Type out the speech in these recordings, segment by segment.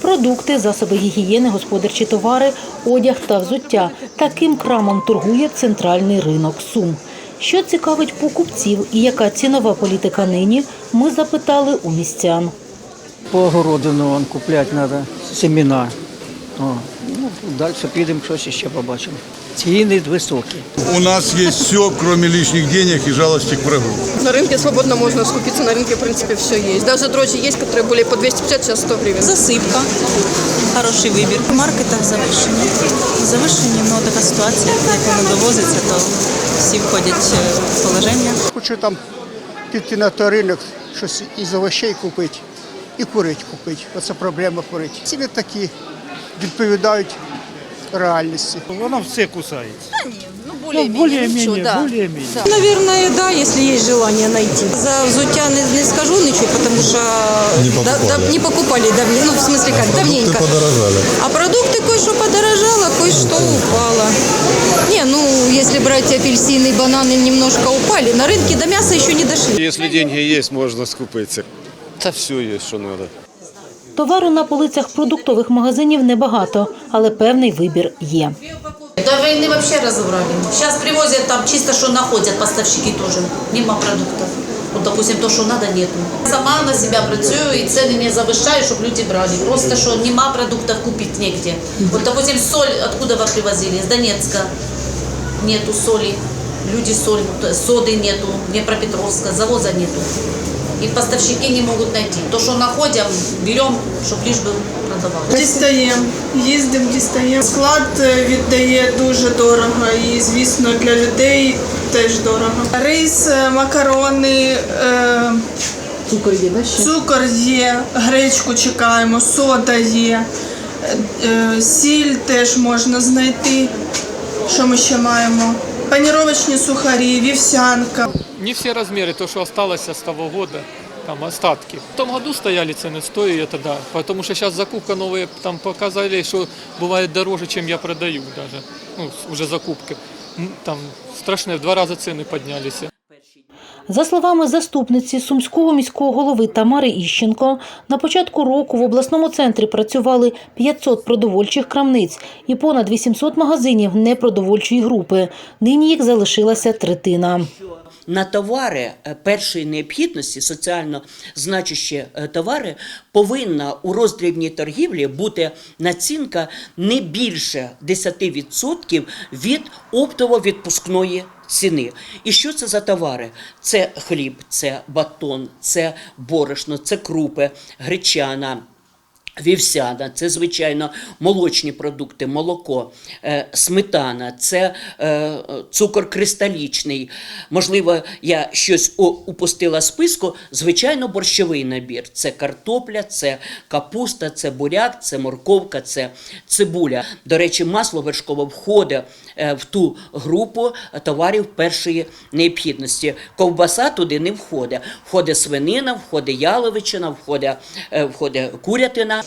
продукти, засоби гігієни, господарчі товари, одяг та взуття. Таким крамом торгує центральний ринок Сум. Що цікавить покупців і яка цінова політика нині, ми запитали у містян. По огородину купляти треба семена. О, ну, далі підемо щось ще побачимо. Ціни високі. У нас есть все, кроме лишних денег и жалости к врагу. На рынке свободно можно скупиться, на рынке, в принципе, все есть. Даже дрожжи есть, которые были по 250, сейчас 100 гривен. Засипка, хороший вибір. В маркетах завищені. Завищені, ну така ситуація, як воно довозиться, то всі входять е, в положення. Хочу там піти на той ринок, щось із овощей купити і курити купити. Оце проблема курити. Ціни такі відповідають реальності. Воно все кусається. Ну, Более-менее, более-менее. Наверное, да, если есть желание найти. За взуття не, не скажу ничего, потому что Не да- покупали. да- не покупали давненько, ну в смысле как, давненько. подорожали. А продукты кое-что подорожало, кое-что упало. Не, ну если брать апельсины, бананы немножко упали, на рынке до мяса еще не дошли. Если деньги есть, можно скупиться. Да все есть, что надо. Товару на полицях продуктових магазинів небагато, але певний вибір є. До войны вообще разобрали. Сейчас привозят там чисто, что находят поставщики тоже. Нема продуктов. Вот, допустим, то, что надо, нету. Сама на себя працюю и цены не завышаю, чтобы люди брали. Просто, что нема продуктов купить негде. Вот, допустим, соль откуда вы привозили? Из Донецка. Нету соли. Люди соль, т- соды нету. Днепропетровска, завоза нету. И поставщики не могут найти. То, что находим, берем, чтобы лишь бы продавалось. Дістаємо, їздимо, дістаємо. Склад е, віддає дуже дорого і, звісно, для людей теж дорого. Рис, е, макарони, е, Цукор є, да, цукор є, гречку чекаємо, сода є, е, е, сіль теж можна знайти. Що ми ще маємо? Паніровочні сухарі, вівсянка Не все размеры, то, что осталось с того года, там остатки. В том году стояли цены, стоили это да. Потому что сейчас закупка новые там показали, что бывает дороже, чем я продаю даже. Ну, уже закупки. М, Там страшные, в два раза цены поднялись. За словами заступниці сумського міського голови Тамари Іщенко, на початку року в обласному центрі працювали 500 продовольчих крамниць і понад 800 магазинів непродовольчої групи. Нині їх залишилася третина. на товари е, першої необхідності, соціально значущі е, товари, повинна у роздрібній торгівлі бути націнка не більше 10% від оптово-відпускної ціни. І що це за товари? Це хліб, це батон, це борошно, це крупи, гречана. Вівсяна, це звичайно молочні продукти, молоко, е, сметана, це е, цукор кристалічний. Можливо, я щось упустила з списку. Звичайно, борщовий набір. Це картопля, це капуста, це буряк, це морковка, це цибуля. До речі, масло вершкове входить в ту групу товарів першої необхідності. Ковбаса туди не входить. Входить свинина, входить яловичина, входить, е, входить курятина.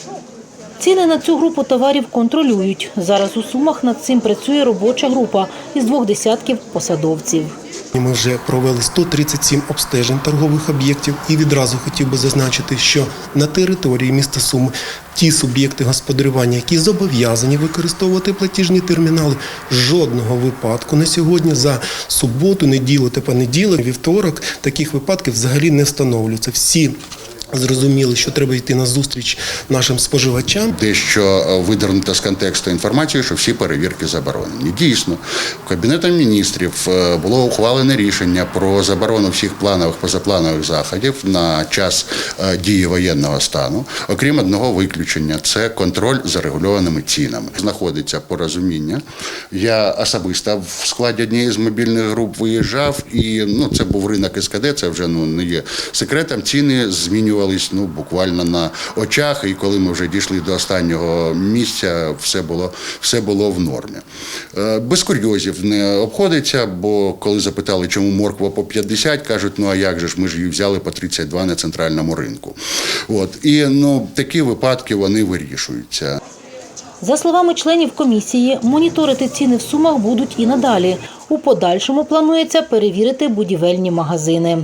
Ціни на цю групу товарів контролюють. Зараз у Сумах над цим працює робоча група із двох десятків посадовців. Ми вже провели 137 обстежень торгових об'єктів і відразу хотів би зазначити, що на території міста Суми ті суб'єкти господарювання, які зобов'язані використовувати платіжні термінали, жодного випадку на сьогодні за суботу, неділю та понеділок, вівторок таких випадків взагалі не встановлюється. Всі Зрозуміли, що треба йти на зустріч нашим споживачам. Дещо е, видернуто з контексту інформацію, що всі перевірки заборонені. Дійсно, Кабінетом міністрів е, було ухвалене рішення про заборону всіх планових позапланових заходів на час е, дії воєнного стану, окрім одного виключення це контроль за регульованими цінами. Знаходиться порозуміння. Я особисто в складі однієї з мобільних груп виїжджав, і ну це був ринок СКД. Це вже ну не є секретом. Ціни змінювались ну буквально на очах. І коли ми вже дійшли до останнього місця, все було все було в нормі. Е, Без курйозів не обходиться, бо коли запитали, чому морква по 50, кажуть, ну а як же ж ми ж її взяли по 32 на центральному ринку. От і ну такі випадки вони вирішуються. За словами членів комісії, моніторити ціни в Сумах будуть і надалі. У подальшому планується перевірити будівельні магазини.